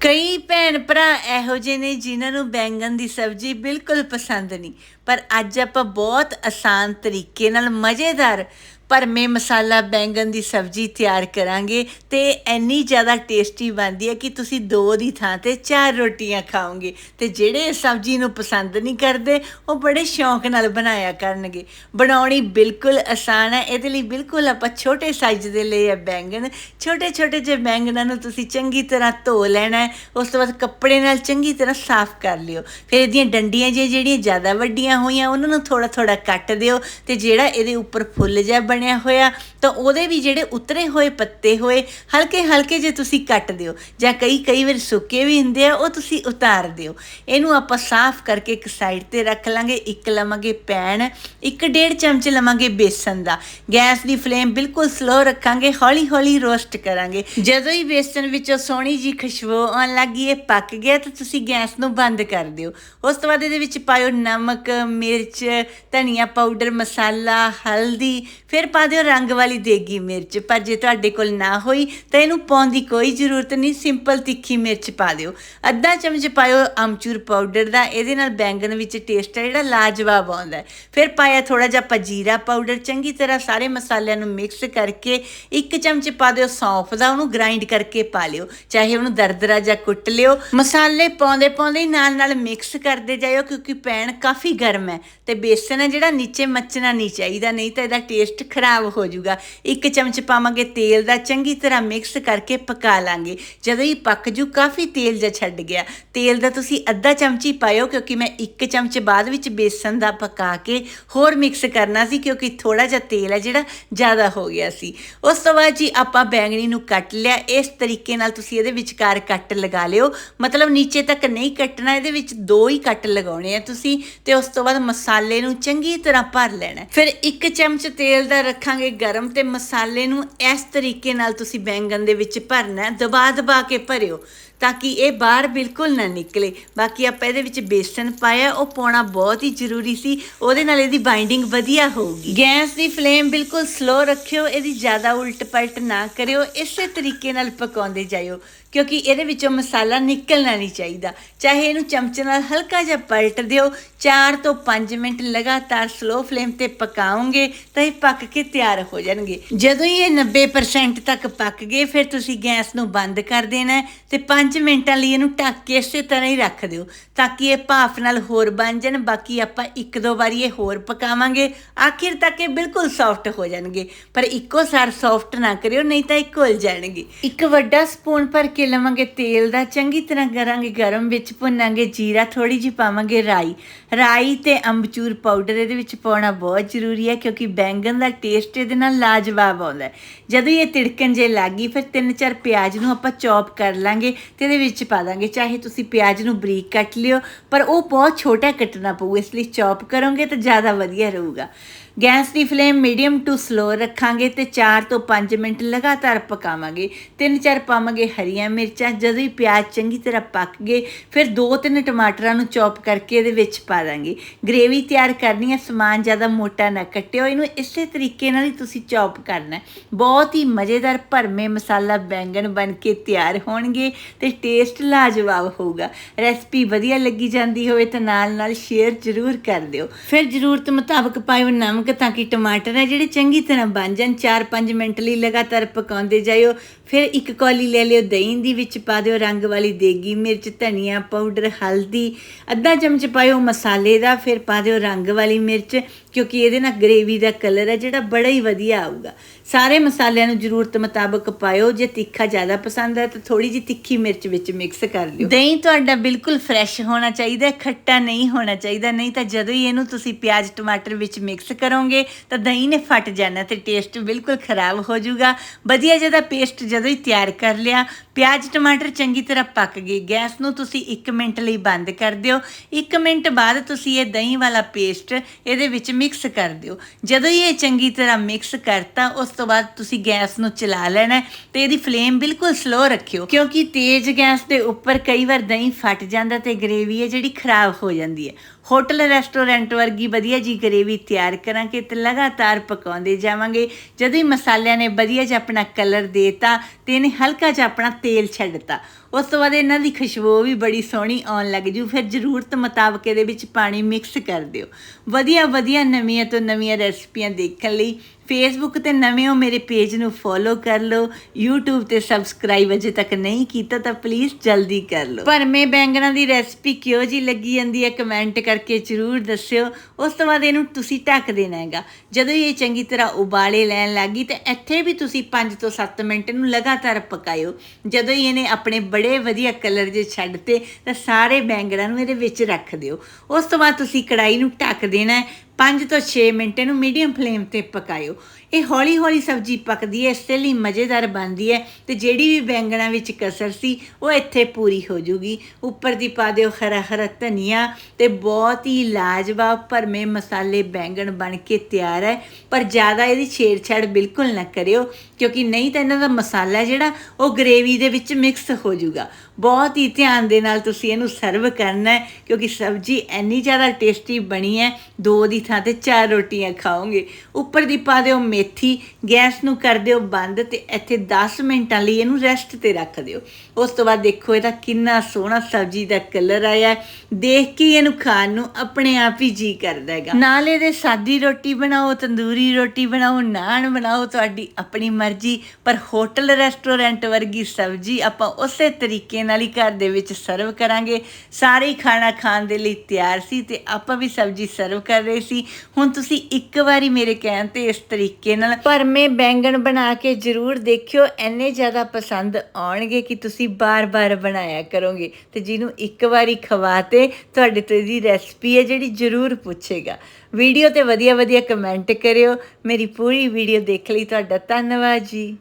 ਕਈ ਭੈਣ ਭਰਾ ਇਹੋ ਜਿਹੇ ਨੇ ਜਿਨ੍ਹਾਂ ਨੂੰ ਬੈਂਗਣ ਦੀ ਸਬਜ਼ੀ ਬਿਲਕੁਲ ਪਸੰਦ ਨਹੀਂ। ਪਰ ਅੱਜ ਆਪਾਂ ਬਹੁਤ ਆਸਾਨ ਤਰੀਕੇ ਨਾਲ ਮਜ਼ੇਦਾਰ ਭਰਮੇ ਮਸਾਲਾ ਬੈਂਗਣ ਦੀ ਸਬਜ਼ੀ ਤਿਆਰ ਕਰਾਂਗੇ ਤੇ ਇੰਨੀ ਜ਼ਿਆਦਾ ਟੇਸਟੀ ਬਣਦੀ ਹੈ ਕਿ ਤੁਸੀਂ ਦੋ ਦੀ ਥਾਂ ਤੇ ਚਾਰ ਰੋਟੀਆਂ ਖਾਓਗੇ ਤੇ ਜਿਹੜੇ ਇਸ ਸਬਜ਼ੀ ਨੂੰ ਪਸੰਦ ਨਹੀਂ ਕਰਦੇ, ਉਹ ਬੜੇ ਸ਼ੌਂਕ ਨਾਲ ਬਣਾਇਆ ਕਰਨਗੇ। ਬਣਾਉਣੀ ਬਿਲਕੁਲ ਆਸਾਨ ਹੈ, ਇਹਦੇ ਲਈ ਬਿਲਕੁਲ ਆਪਾਂ ਛੋਟੇ ਸਾਈਜ਼ ਦੇ ਲਈ ਆ ਬੈਂਗਣ। ਛੋਟੇ ਛੋਟੇ ਜਿਹੇ ਬੈਂਗਣਾਂ ਨੂੰ ਤੁਸੀਂ ਚੰਗੀ ਤਰ੍ਹਾਂ ਧੋ ਲੈਣਾ ਉਸ ਤੋਂ ਬਾਅਦ ਕੱਪੜੇ ਨਾਲ ਚੰਗੀ ਤਰ੍ਹਾਂ ਸਾਫ਼ ਕਰ ਲਿਓ। ਫਿਰ ਇਹਦੀਆਂ ਡੰਡੀਆਂ ਜੇ ਜਿਹੜੀਆਂ ਜ਼ਿਆਦਾ ਵੱਡੀਆਂ ਹੋਈਆਂ, ਉਹਨਾਂ ਨੂੰ ਥੋੜਾ ਥੋੜਾ ਕੱਟ ਦਿਓ ਤੇ ਜਿਹੜਾ ਇਹਦੇ ਉੱਪਰ ਫੁੱਲ ਜਿਹਾ ਬਣਿਆ ਹੋਇਆ, ਤਾਂ ਉਹਦੇ ਵੀ ਜਿਹੜੇ ਉਤਰੇ ਹੋਏ ਪੱਤੇ ਹੋਏ ਹਲਕੇ ਹਲਕੇ ਜੇ ਤੁਸੀਂ ਕੱਟ ਦਿਓ, ਜਾਂ ਕਈ ਕਈ ਵਾਰ ਸੁੱਕੇ ਵੀ ਹੁੰਦੇ ਆ, ਉਹ ਤੁਸੀਂ ਉਤਾਰ ਦਿਓ। ਇਹਨੂੰ ਆਪਾਂ ਸਾਫ਼ ਕਰਕੇ ਇੱਕ ਸਾਈਡ ਤੇ ਰੱਖ ਲਾਂਗੇ, ਇੱਕ ਲਵਾਂਗੇ ਪੈਨ, ਇੱਕ ਡੇਢ ਚਮਚ ਲਵਾਂਗੇ ਬੇਸਨ ਦਾ। ਗੈਸ ਦੀ ਫਲੇਮ ਬਿਲਕੁਲ ਸਲੋ ਰੱਖਾਂਗੇ ਹੌਲੀ ਹੌਲੀ ਰੋਸਟ ਕਰਾਂਗੇ। ਜਦੋਂ ਹੀ ਬੇਸਨ ਵਿੱਚੋਂ ਸੋਹਣੀ ਜੀ ਖੁਸ਼ਬੂ ਆਉਣ ਲੱਗੀ, ਇਹ ਪੱਕ ਗਿਆ, ਤਾਂ ਤੁਸੀਂ ਗੈਸ ਨੂੰ ਬੰਦ ਕਰ ਦਿਓ। ਉਸ ਤੋਂ ਬਾਅਦ ਇਹਦੇ ਵਿੱਚ ਪਾਇਓ ਨਮਕ, ਮਿਰਚ, ਧਨੀਆ ਪਾਊਡਰ, ਮਸਾਲਾ, ਹਲਦੀ, ਫਿਰ ਪਾ ਦਿਓ, ਰੰਗ ਵਾਲੀ ਦੇਗੀ ਮਿਰਚ। ਪਰ ਜੇ ਤੁਹਾਡੇ ਕੋਲ ਨਾ ਹੋਈ, ਤਾਂ ਇਹਨੂੰ ਪਾਉਣ ਦੀ ਕੋਈ ਜ਼ਰੂਰਤ ਨਹੀਂ, ਸਿੰਪਲ ਤਿੱਖੀ ਮਿਰਚ ਪਾ ਦਿਓ। ਅੱਧਾ ਚਮਚ ਪਾਇਓ ਅਮਚੂਰ ਪਾਊਡਰ ਦਾ, ਇਹਦੇ ਨਾਲ ਬੈਂਗਣ ਵਿੱਚ ਟੇਸਟ ਹੈ ਜਿਹੜਾ ਲਾਜਵਾਬ ਆਉਂਦਾ ਫਿਰ ਪਾਇਆ ਥੋੜਾ ਜਿਹਾ ਪਜੀਰਾ ਪਾਊਡਰ, ਚੰਗੀ ਤਰ੍ਹਾਂ ਸਾਰੇ ਮਸਾਲਿਆਂ ਨੂੰ ਮਿਕਸ ਕਰਕੇ, ਇੱਕ ਚਮਚ ਪਾ ਦਿਓ ਸੌਂਫ ਦਾ, ਉਹਨੂੰ ਗ੍ਰਾਈਂਡ ਕਰਕੇ ਪਾ ਲਿਓ। ਚਾਹੇ ਉਹਨੂੰ ਦਰਦਰਾ ਜਾਂ ਕੁੱਟ ਲਿਓ। ਮਸਾਲੇ ਪਾਉਂਦੇ ਪਾਉਂਦੇ ਹੀ ਨਾਲ ਨਾਲ ਮਿਕਸ ਕਰਦੇ ਜਾਇਓ, ਕਿਉਂਕਿ ਪੈਣ ਕਾਫੀ ਗਰਮ ਹੈ। ਤੇ ਬੇਸਨ ਹੈ ਜਿਹੜਾ, ਨੀਚੇ ਮੱਚਣਾ ਨਹੀਂ ਚਾਹੀਦਾ, ਨਹੀਂ ਤਾਂ ਇਹਦਾ ਟੇਸਟ ਖਰਾਬ ਹੋ ਜਾਊਗਾ। ਇੱਕ ਚਮਚ ਪਾਵਾਂਗੇ ਤੇਲ ਦਾ, ਚੰਗੀ ਤਰ੍ਹਾਂ ਮਿਕਸ ਕਰਕੇ ਪਕਾ ਲਾਂਗੇ। ਜਦੋਂ ਹੀ ਪੱਕ ਜੂ, ਕਾਫੀ ਤੇਲ ਜਿਹਾ ਛੱਡ ਗਿਆ। ਤੇਲ ਦਾ ਤੁਸੀਂ ਅੱਧਾ ਚਮਚ ਹੀ ਪਾਇਓ, ਕਿਉਂਕਿ ਮੈਂ ਇੱਕ ਚਮਚ ਬਾਅਦ ਵਿੱਚ ਬੇਸਨ ਦਾ ਪਕਾ ਕੇ ਹੋਰ ਮਿਕਸ ਕਰਨਾ ਸੀ, ਕਿਉਂਕਿ ਥੋੜਾ ਜਿਹਾ ਤੇਲ ਹੈ ਜਿਹੜਾ ਜ਼ਿਆਦਾ ਹੋ ਗਿਆ ਸੀ। ਉਸ ਤੋਂ ਬਾਅਦ ਜੀ ਆਪਾਂ ਬੈਂਗਣੀ ਨੂੰ ਕੱਟ ਲਿਆ। ਇਸ ਤਰੀਕੇ ਨਾਲ ਤੁਸੀਂ ਇਹਦੇ ਵਿਚਕਾਰ ਕੱਟ ਲਗਾ ਲਿਓ। ਮਤਲਬ ਨੀਚੇ ਤੱਕ ਨਹੀਂ ਕੱਟਣਾ, ਇਹਦੇ ਵਿੱਚ ਦੋ ਹੀ ਕੱਟ ਲਗਾਉਣੇ ਆ ਤੁਸੀਂ, ਤੇ ਉਸ ਤੋਂ ਬਾਅਦ ਮਸਾਲੇ ਨੂੰ ਚੰਗੀ ਤਰ੍ਹਾਂ ਭਰ ਲੈਣਾ। ਫਿਰ ਇੱਕ ਚਮਚ ਤੇਲ ਦਾ ਰੱਖਾਂਗੇ ਗਰਮ ਤੇ ਮਸਾਲੇ ਨੂੰ ਇਸ ਤਰੀਕੇ ਨਾਲ ਤੁਸੀਂ ਬੈਂਗਣ ਦੇ ਵਿੱਚ ਭਰਨਾ ਦਬਾ ਦਬਾ ਕੇ ਭਰਿਓ। ਤਾਂ ਕਿ ਇਹ ਬਾਹਰ ਬਿਲਕੁਲ ਨਾ ਨਿਕਲੇ। ਬਾਕੀ ਆਪਾਂ ਇਹਦੇ ਵਿੱਚ ਬੇਸਨ ਪਾਇਆ, ਉਹ ਪਾਉਣਾ ਬਹੁਤ ਹੀ ਜ਼ਰੂਰੀ ਸੀ। ਉਹਦੇ ਨਾਲ ਇਹਦੀ ਬਾਈਂਡਿੰਗ ਵਧੀਆ ਹੋਊਗੀ। ਗੈਸ ਦੀ ਫਲੇਮ ਬਿਲਕੁਲ ਸਲੋ ਰੱਖਿਓ, ਇਹਦੀ ਜ਼ਿਆਦਾ ਉਲਟ ਪਲਟ ਨਾ ਕਰਿਓ, ਇਸੇ ਤਰੀਕੇ ਨਾਲ ਪਕਾਉਂਦੇ ਜਾਇਓ। ਕਿਉਂਕਿ ਇਹਦੇ ਵਿੱਚੋਂ ਮਸਾਲਾ ਨਿਕਲਣਾ ਨਹੀਂ ਚਾਹੀਦਾ। ਚਾਹੇ ਇਹਨੂੰ ਚਮਚ ਨਾਲ ਹਲਕਾ ਜਿਹਾ ਪਲਟ ਦਿਓ 4 ਤੋਂ 5 ਮਿੰਟ ਲਗਾਤਾਰ ਸਲੋ ਫਲੇਮ ਤੇ ਪਕਾਉਂਗੇ ਤਾਂ ਇਹ ਪੱਕ ਕੇ ਤਿਆਰ ਹੋ ਜਾਣਗੇ। ਜਦੋਂ ਹੀ ਇਹ 90% ਤੱਕ ਪੱਕ ਗਏ, ਫਿਰ ਤੁਸੀਂ ਗੈਸ ਨੂੰ ਬੰਦ ਕਰ ਦੇਣਾ ਹੈ ਤੇ 5 ਮਿੰਟਾਂ ਲਈ ਇਹਨੂੰ ਢੱਕ ਕੇ ਇਸੇ ਤਰ੍ਹਾਂ ਹੀ ਰੱਖ ਦਿਓ ਤਾਂ ਕਿ ਇਹ ਭਾਫ ਨਾਲ ਹੋਰ ਬਣ ਜਾਣ, ਬਾਕੀ ਆਪਾਂ ਇੱਕ ਦੋ ਵਾਰੀ ਇਹ ਹੋਰ ਪਕਾਵਾਂਗੇ। ਆਖਿਰ ਤੱਕ ਇਹ ਬਿਲਕੁਲ ਸੌਫਟ ਹੋ ਜਾਣਗੇ। ਪਰ ਇੱਕੋ ਸਾਰ ਸੌਫਟ ਨਾ ਕਰਿਓ, ਨਹੀਂ ਤਾਂ ਇਹ ਘੁਲ ਜਾਣਗੇ। ਇੱਕ ਵੱਡਾ ਸਪੂਨ ਭਰ ਕੇ ਲਵਾਂਗੇ ਤੇਲ ਦਾ, ਚੰਗੀ ਤਰ੍ਹਾਂ ਕਰਾਂਗੇ ਗਰਮ ਵਿੱਚ ਭੁੰਨਾਂਗੇ, ਜੀਰਾ ਥੋੜੀ ਜਿਹੀ ਪਾਵਾਂਗੇ, ਰਾਈ। ਰਾਈ ਤੇ ਅੰਬਚੂਰ ਪਾਊਡਰ ਇਹਦੇ ਵਿੱਚ ਪਾਉਣਾ ਬਹੁਤ ਜ਼ਰੂਰੀ ਹੈ, ਕਿਉਂਕਿ ਬੈਂਗਣ ਦਾ ਟੇਸਟ ਇਹਦੇ ਨਾਲ ਲਾਜਵਾਬ ਆਉਂਦਾ ਜਦੋਂ ਇਹ ਤਿੜਕਣ ਜੇ ਲੱਗੀ ਫਿਰ ਤਿੰਨ ਚਾਰ ਪਿਆਜ਼ ਨੂੰ ਆਪਾਂ ਚੌਪ ਕਰ ਲਾਂਗੇ ਤੇ ਇਹਦੇ ਵਿੱਚ ਪਾ ਦਾਂਗੇ, ਚਾਹੇ ਤੁਸੀਂ ਪਿਆਜ਼ ਨੂੰ ਬਰੀਕ ਕੱਟ ਲਿਓ, ਪਰ ਉਹ ਬਹੁਤ ਛੋਟਾ ਕੱਟਣਾ ਪਊ, ਇਸ ਲਈ ਚੌਪ ਕਰੋਗੇ ਤਾਂ ਜ਼ਿਆਦਾ ਵਧੀਆ ਰਹੂਗਾ। ਗੈਸ ਦੀ ਫਲੇਮ ਮੀਡੀਅਮ ਟੂ ਸਲੋ ਰੱਖਾਂਗੇ ਤੇ 4 ਤੋਂ 5 ਮਿੰਟ ਲਗਾਤਾਰ ਪਕਾਵਾਂਗੇ। ਤਿੰਨ ਚਾਰ ਪਾਵਾਂਗੇ ਹਰੀਆਂ ਮਿਰਚਾਂ, ਜਦੋਂ ਹੀ ਪਿਆਜ਼ ਚੰਗੀ ਤਰ੍ਹਾਂ ਪੱਕ ਗਏ, ਫਿਰ ਦੋ ਤਿੰਨ ਟਮਾਟਰਾਂ ਨੂੰ ਚੌਪ ਕਰਕੇ ਇਹਦੇ ਵਿੱਚ ਪਾ ਦਾਂਗੇ। ਗ੍ਰੇਵੀ ਤਿਆਰ ਕਰਨੀ ਹੈ, ਸਮਾਨ ਜ਼ਿਆਦਾ ਮੋਟਾ ਨਾ ਕੱਟਿਓ, ਇਹਨੂੰ ਇਸੇ ਤਰੀਕੇ ਨਾਲ ਹੀ ਤੁਸੀਂ ਚੌਪ ਕਰਨਾ ਬਹੁਤ ਹੀ ਮਜ਼ੇਦਾਰ ਭਰਮੇ ਮਸਾਲਾ ਬੈਂਗਣ ਬਣ ਕੇ ਤਿਆਰ ਹੋਣਗੇ ਤੇ ਟੇਸਟ ਲਾਜਵਾਬ ਹੋਊਗਾ। ਰੈਸਪੀ ਵਧੀਆ ਲੱਗੀ ਜਾਂਦੀ ਹੋਵੇ ਤਾਂ ਨਾਲ ਨਾਲ ਸ਼ੇਅਰ ਜ਼ਰੂਰ ਕਰ ਦਿਓ। ਫਿਰ ਜ਼ਰੂਰਤ ਮੁਤਾਬਕ ਪਾਇਓ ਨਮਕ ਤਾਂ ਕਿ ਟਮਾਟਰ ਹੈ ਜਿਹੜੇ ਚੰਗੀ ਤਰ੍ਹਾਂ ਬਣ ਜਾਣ 4-5 ਮਿੰਟ ਲਈ ਲਗਾਤਾਰ ਪਕਾਉਂਦੇ ਜਾਇਓ, ਫਿਰ ਇੱਕ ਕੌਲੀ ਲੈ ਲਿਓ, ਦਹੀਂ ਦੀ ਵਿੱਚ ਪਾ ਦਿਓ, ਰੰਗ ਵਾਲੀ ਦੇਗੀ, ਮਿਰਚ, ਧਨੀਆ, ਪਾਊਡਰ, ਹਲਦੀ, ਅੱਧਾ ਚਮਚ ਪਾਇਓ ਮਸਾਲੇ ਦਾ, ਫਿਰ ਪਾ ਦਿਓ ਰੰਗ ਵਾਲੀ ਮਿਰਚ ਕਿਉਂਕਿ ਇਹਦੇ ਨਾਲ ਗ੍ਰੇਵੀ ਦਾ ਕਲਰ ਹੈ ਜਿਹੜਾ ਬੜਾ ਹੀ ਵਧੀਆ ਆਊਗਾ। ਸਾਰੇ ਮਸਾਲਿਆਂ ਨੂੰ ਜ਼ਰੂਰਤ ਮੁਤਾਬਕ ਪਾਇਓ, ਜੇ ਤਿੱਖਾ ਜ਼ਿਆਦਾ ਪਸੰਦ ਹੈ ਤਾਂ ਥੋੜੀ ਜਿਹੀ ਤਿੱਖੀ ਮਿਰਚ ਵਿੱਚ ਮਿਕਸ ਕਰ ਲਿਓ। ਦਹੀਂ ਤੁਹਾਡਾ ਬਿਲਕੁਲ ਫਰੈਸ਼ ਹੋਣਾ ਚਾਹੀਦਾ, ਖੱਟਾ ਨਹੀਂ ਹੋਣਾ ਚਾਹੀਦਾ, ਨਹੀਂ ਤਾਂ ਜਦੋਂ ਹੀ ਇਹਨੂੰ ਤੁਸੀਂ ਪਿਆਜ਼, ਟਮਾਟਰ ਵਿੱਚ ਮਿਕਸ ਕਰੋਗੇ ਤਾਂ ਦਹੀਂ ਨੇ ਫਟ ਜਾਣਾ ਤੇ ਟੇਸਟ ਬਿਲਕੁਲ ਖਰਾਬ ਹੋ ਜਾਊਗਾ। ਵਧੀਆ ਜਿਹਦਾ ਪੇਸਟ ਜਦੋਂ ਹੀ ਤਿਆਰ ਕਰ ਲਿਆ, ਪਿਆਜ਼, ਟਮਾਟਰ ਚੰਗੀ ਤਰ੍ਹਾਂ ਪੱਕ ਗਏ। ਗੈਸ ਨੂੰ ਤੁਸੀਂ 1 ਮਿੰਟ ਲਈ ਬੰਦ ਕਰ ਦਿਓ। 1 ਮਿੰਟ ਬਾਅਦ ਤੁਸੀਂ ਇਹ ਦਹੀਂ ਵਾਲਾ ਪੇਸਟ ਇਹਦੇ ਵਿੱਚ ਮਿਕਸ ਕਰ ਦਿਓ। ਜਦੋਂ ਹੀ ਇਹ ਚੰਗੀ ਤਰ੍ਹਾਂ ਮਿਕਸ ਕਰਤਾ ਉਸ ਤੋਂ ਬਾਅਦ ਤੁਸੀਂ ਗੈਸ ਨੂੰ ਚਲਾ ਲੈਣਾ ਹੈ ਤੇ ਇਹਦੀ ਫਲੇਮ ਬਿਲਕੁਲ ਸਲੋ ਰੱਖਿਓ। ਕਿਉਂਕਿ ਤੇਜ਼ ਗੈਸ ਦੇ ਉੱਪਰ ਕਈ ਵਾਰ ਦਹੀਂ ਫਟ ਜਾਂਦਾ ਤੇ ਗ੍ਰੇਵੀ ਹੈ ਜਿਹੜੀ ਖਰਾਬ ਹੋ ਜਾਂਦੀ ਹੈ। ਹੋਟਲ ਰੈਸਟੋਰੈਂਟ ਵਰਗੀ ਵਧੀਆ ਜੀ ਗ੍ਰੇਵੀ ਤਿਆਰ ਕਰਾਂਗੇ ਤੇ ਲਗਾਤਾਰ ਪਕਾਉਂਦੇ ਜਾਵਾਂਗੇ। ਜਦੋਂ ਹੀ ਮਸਾਲਿਆਂ ਨੇ ਵਧੀਆ ਜਿਹਾ ਆਪਣਾ ਕਲਰ ਦੇਤਾ ਤੇ ਇਹਨੇ ਹਲਕਾ ਜਿਹਾ ਆਪਣਾ ਤੇਲ ਛੱਡਤਾ ਉਸ ਤੋਂ ਬਾਅਦ ਇਹਨਾਂ ਦੀ ਖੁਸ਼ਬੂ ਵੀ ਬੜੀ ਸੋਹਣੀ ਆਉਣ ਲੱਗ ਜੂ। ਫਿਰ ਜ਼ਰੂਰਤ ਮੁਤਾਬਕ ਇਹਦੇ ਵਿੱਚ ਪਾਣੀ ਮਿਕਸ ਕਰ ਦਿਓ। ਵਧੀਆ ਵਧੀਆ ਨਵੀਆਂ ਤੋਂ ਨਵੀਆਂ ਰੈਸਪੀਆਂ ਦੇਖਣ ਲਈ ਫੇਸਬੁੱਕ ਤੇ ਨਵੇਂ ਹੋ ਮੇਰੇ ਪੇਜ ਨੂੰ ਫੋਲੋ ਕਰ ਲਓ, YouTube ਤੇ ਸਬਸਕ੍ਰਾਈਬ ਅਜੇ ਤੱਕ ਨਹੀਂ ਕੀਤਾ ਤਾਂ ਪਲੀਜ਼ ਜਲਦੀ ਕਰ ਲਓ। ਭਰਮੇ ਬੈਂਗਣਾਂ ਦੀ ਰੈਸਪੀ ਕਿਉਂ ਜੀ ਲੱਗੀ ਜਾਂਦੀ ਹੈ ਕਮੈਂਟ ਕਰਕੇ ਜ਼ਰੂਰ ਦੱਸਿਓ। ਉਸ ਤੋਂ ਬਾਅਦ ਇਹਨੂੰ ਤੁਸੀਂ ਢੱਕ ਦੇਣਾ ਹੈਗਾ। ਜਦੋਂ ਇਹ ਚੰਗੀ ਤਰ੍ਹਾਂ ਉਬਾਲੇ ਲੈਣ ਲੱਗੀ ਤੇ ਇੱਥੇ ਵੀ ਤੁਸੀਂ 5 ਤੋਂ 7 ਮਿੰਟ ਇਹਨੂੰ ਲਗਾਤਾਰ ਪਕਾਇਓ। ਜਦੋਂ ਹੀ ਇਹਨੇ ਆਪਣੇ ਬੜੇ ਵਧੀਆ ਕਲਰ ਜੇ ਛੱਡਤੇ ਤਾਂ ਸਾਰੇ ਬੈਂਗਣਾਂ ਨੂੰ ਇਹਦੇ ਵਿੱਚ ਰੱਖ ਦਿਓ। ਉਸ ਤੋਂ ਬਾਅਦ ਤੁਸੀਂ ਕੜਾਈ ਨੂੰ ਢੱਕ ਦੇਣਾ 5 ਤੋਂ 6 ਮਿੰਟ ਇਹਨੂੰ ਮੀਡੀਅਮ ਫਲੇਮ ਤੇ ਪਕਾਇਓ। ਇਹ ਹੌਲੀ ਹੌਲੀ ਸਬਜ਼ੀ ਪੱਕਦੀ ਹੈ, ਇਸ ਲਈ ਮਜ਼ੇਦਾਰ ਬਣਦੀ ਹੈ ਤੇ ਜਿਹੜੀ ਵੀ ਬੈਂਗਣਾ ਵਿੱਚ ਕਸਰ ਸੀ, ਉਹ ਇੱਥੇ ਪੂਰੀ ਹੋ ਜੂਗੀ। ਉੱਪਰ ਦੀ ਪਾ ਦਿਓ ਖਰਾ ਖਰਾ ਧਨੀਆ ਤੇ ਬਹੁਤ ਹੀ ਲਾਜਵਾਬ ਭਰਮੇ ਮਸਾਲੇ ਬੈਂਗਣ ਬਣ ਕੇ ਤਿਆਰ ਹੈ। ਪਰ ਜ਼ਿਆਦਾ ਇਹਦੀ ਛੇੜਛਾੜ ਬਿਲਕੁਲ ਨਾ ਕਰਿਓ, ਕਿਉਂਕਿ ਨਹੀਂ ਤਾਂ ਇਹਨਾਂ ਦਾ ਮਸਾਲਾ ਜਿਹੜਾ, ਉਹ ਗ੍ਰੇਵੀ ਦੇ ਵਿੱਚ ਮਿਕਸ ਹੋ ਜਾਊਗਾ ਬਹੁਤ ਹੀ ਧਿਆਨ ਦੇ ਨਾਲ ਤੁਸੀਂ ਇਹਨੂੰ ਸਰਵ ਕਰਨਾ ਹੈ, ਕਿਉਂਕਿ ਸਬਜ਼ੀ ਇੰਨੀ ਜ਼ਿਆਦਾ ਟੇਸਟੀ ਬਣੀ ਹੈ, ਦੋ ਦੀ ਥਾਂ ਤੇ ਚਾਰ ਰੋਟੀਆਂ ਖਾਓਗੇ। ਉੱਪਰ ਦੀ ਪਾ ਦਿਓ ਮੇਥੀ ਗੈਸ ਨੂੰ ਕਰ ਦਿਓ ਬੰਦ ਤੇ ਇੱਥੇ 10 ਮਿੰਟਾਂ ਲਈ ਇਹਨੂੰ ਰੈਸਟ ਤੇ ਰੱਖ ਦਿਓ। ਉਸ ਤੋਂ ਬਾਅਦ ਦੇਖੋ ਇਹਦਾ ਕਿੰਨਾ ਸੋਹਣਾ ਸਬਜ਼ੀ ਦਾ ਕਲਰ ਆਇਆ ਦੇਖ ਕੇ ਇਹਨੂੰ ਖਾਣ ਨੂੰ ਆਪਣੇ ਆਪ ਹੀ ਜੀ ਕਰਦਾ ਹੈਗਾ। ਨਾਲ ਇਹਦੇ ਸਾਦੀ ਰੋਟੀ ਬਣਾਓ, ਤੰਦੂਰੀ ਰੋਟੀ ਬਣਾਓ, ਨਾਨ ਬਣਾਓ, ਤੁਹਾਡੀ ਆਪਣੀ ਮਰਜ਼ੀ। ਪਰ ਹੋਟਲ ਰੈਸਟੋਰੈਂਟ ਵਰਗੀ ਸਬਜ਼ੀ ਆਪਾਂ ਉਸੇ ਤਰੀਕੇ ਨਾਲ ਹੀ ਘਰ ਦੇ ਵਿੱਚ ਸਰਵ ਕਰਾਂਗੇ। ਸਾਰੇ ਹੀ ਖਾਣਾ ਖਾਣ ਦੇ ਲਈ ਤਿਆਰ ਸੀ ਤੇ ਆਪਾਂ ਵੀ ਸਬਜ਼ੀ ਸਰਵ ਕਰ ਰਹੇ ਸੀ। ਹੁਣ ਤੁਸੀਂ ਇੱਕ ਵਾਰੀ ਮੇਰੇ ਕਹਿਣ ਤੇ ਇਸ ਤਰੀਕੇ ਨਾਲ। ਭਰਮੇ ਬੈਂਗਣ ਬਣਾ ਕੇ ਜ਼ਰੂਰ ਦੇਖਿਓ ਐਨੇ ਜ਼ਿਆਦਾ ਪਸੰਦ ਆਉਣਗੇ ਕਿ ਤੁਸੀਂ ਬਾਰ-ਬਾਰ ਬਣਾਇਆ ਕਰੋਗੇ। ਤੇ ਜਿਹਨੂੰ ਇੱਕ ਵਾਰੀ ਖਵਾਤੇ ਤੁਹਾਡੇ ਤੋਂ ਇਹਦੀ ਰੈਸਪੀ ਹੈ ਜਿਹੜੀ ਜ਼ਰੂਰ ਪੁੱਛੇਗਾ। ਵੀਡੀਓ ਤੇ ਵਧੀਆ ਵਧੀਆ ਕਮੈਂਟ ਕਰਿਓ। ਮੇਰੀ ਪੂਰੀ ਵੀਡੀਓ ਦੇਖ ਲਈ ਤੁਹਾਡਾ ਧੰਨਵਾਦ ਜੀ।